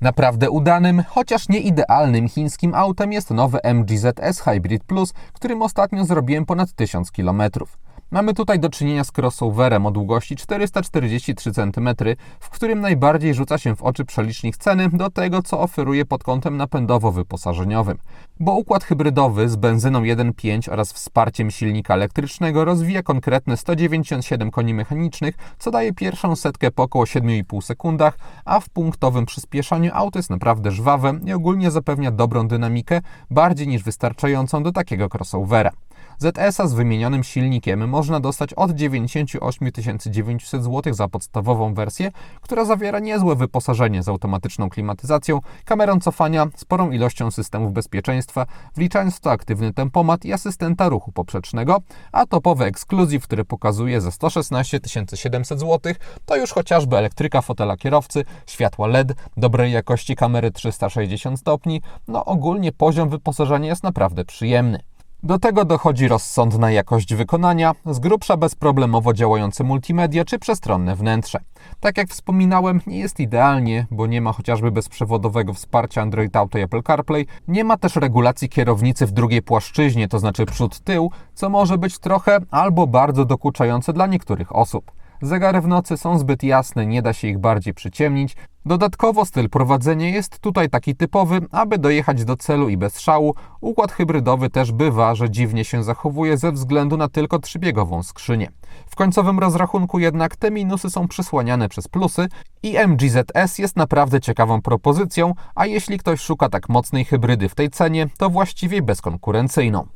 Naprawdę udanym, chociaż nie idealnym chińskim autem jest nowy MG ZS Hybrid Plus, którym ostatnio zrobiłem ponad 1000 km. Mamy tutaj do czynienia z crossoverem o długości 443 cm, w którym najbardziej rzuca się w oczy przelicznik ceny do tego, co oferuje pod kątem napędowo-wyposażeniowym. Bo układ hybrydowy z benzyną 1.5 oraz wsparciem silnika elektrycznego rozwija konkretne 197 koni mechanicznych, co daje pierwszą setkę po około 7,5 sekundach, a w punktowym przyspieszaniu auto jest naprawdę żwawe i ogólnie zapewnia dobrą dynamikę, bardziej niż wystarczającą do takiego crossovera. ZS-a z wymienionym silnikiem można dostać od 98 900 zł za podstawową wersję, która zawiera niezłe wyposażenie z automatyczną klimatyzacją, kamerą cofania, sporą ilością systemów bezpieczeństwa, wliczając w to aktywny tempomat i asystenta ruchu poprzecznego, a topowy ekskluzyw, który pokazuje za 116 700 zł, to już chociażby elektryka fotela kierowcy, światła LED, dobrej jakości kamery 360 stopni, no ogólnie poziom wyposażenia jest naprawdę przyjemny. Do tego dochodzi rozsądna jakość wykonania, z grubsza bezproblemowo działające multimedia czy przestronne wnętrze. Tak jak wspominałem, nie jest idealnie, bo nie ma chociażby bezprzewodowego wsparcia Android Auto i Apple CarPlay, nie ma też regulacji kierownicy w drugiej płaszczyźnie, to znaczy przód-tył, co może być trochę albo bardzo dokuczające dla niektórych osób. Zegary w nocy są zbyt jasne, nie da się ich bardziej przyciemnić. Dodatkowo styl prowadzenia jest tutaj taki typowy, aby dojechać do celu i bez szału. Układ hybrydowy też bywa, że dziwnie się zachowuje ze względu na tylko trzybiegową skrzynię. W końcowym rozrachunku jednak te minusy są przysłaniane przez plusy i MGZS jest naprawdę ciekawą propozycją, a jeśli ktoś szuka tak mocnej hybrydy w tej cenie, to właściwie bezkonkurencyjną.